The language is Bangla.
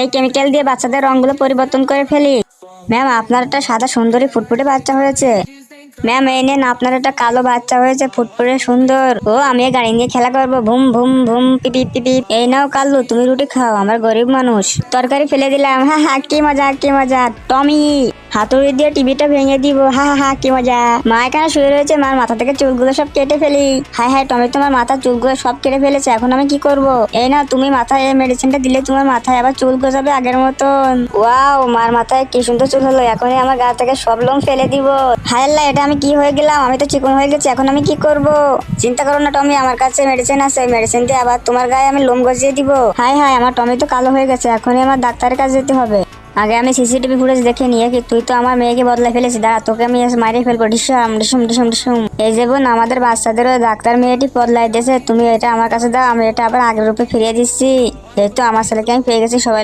এই কেমিক্যাল দিয়ে বাচ্চাদের রঙগুলো পরিবর্তন করে ফেলি। ম্যাম, আপনার একটা সাদা সুন্দরী ফুটফুটে বাচ্চা হয়েছে। ম্যাম, এই নেন, আপনার একটা কালো বাচ্চা হয়েছে, ফুটফুটে সুন্দর। ও, আমি গাড়ি নিয়ে খেলা করব। ভুম ভুম ভুম পিপি পিপি এই নাও, কালু, তুমি রুটি খাও, আমার গরিব মানুষ। তরকারি ফেলে দিলাম। হ্যাঁ হ্যাঁ কি মজা কি মজা, টমি। হাতুড়ি দিয়ে টিভিটা ভেঙে দিব, হা হা হা, কি মজা। মা এখানে শুয়ে রয়েছে, মার মাথা থেকে চুলগুলো সব কেটে ফেলি। হাই হাই টমি তোমার মাথা চুলগুলো সব কেটে ফেলেছে, এখন আমি কি করব? এই না তুমি মাথায় এই মেডিসিনটা দিলে তোমার মাথায় আবার চুল গজাবে আগের মতন। ওয়াও, মার মাথায় কি সুন্দর চুল হলো, এখনই আমার গা থেকে সব লোম ফেলে দিব। হায় আল্লাহ, এটা আমি কি হয়ে গেলাম? আমি তো চিকন হয়ে গেছি, এখন আমি কি করব? চিন্তা করো না, টমি, আমার কাছে মেডিসিন আছে মেডিসিন দিয়ে আবার তোমার গায়ে আমি লোম গজিয়ে দিব। হাই হাই আমার টমি তো কালো হয়ে গেছে, এখনই আমার ডাক্তারের কাছে যেতে হবে। আগে আমি সিসিটিভি ফুটেজ দেখে নিয়ে কি তুই তো আমার মেয়েকে বদলে ফেলেছি দাঁড়া, তোকে আমি মারি ফেলব, ডিসম ডিসম ডিসম ডিসম। এই যে বোন, আমাদের বাচ্চাদেরও ডাক্তার মেয়েটি বদলাই দিয়েছে, তুমি এটা আমার কাছে দাও, আমি এটা আবার আগের রূপে ফিরিয়ে দিচ্ছি। যেহেতু আমার ছেলেকে আমি পেয়ে গেছি, সবাই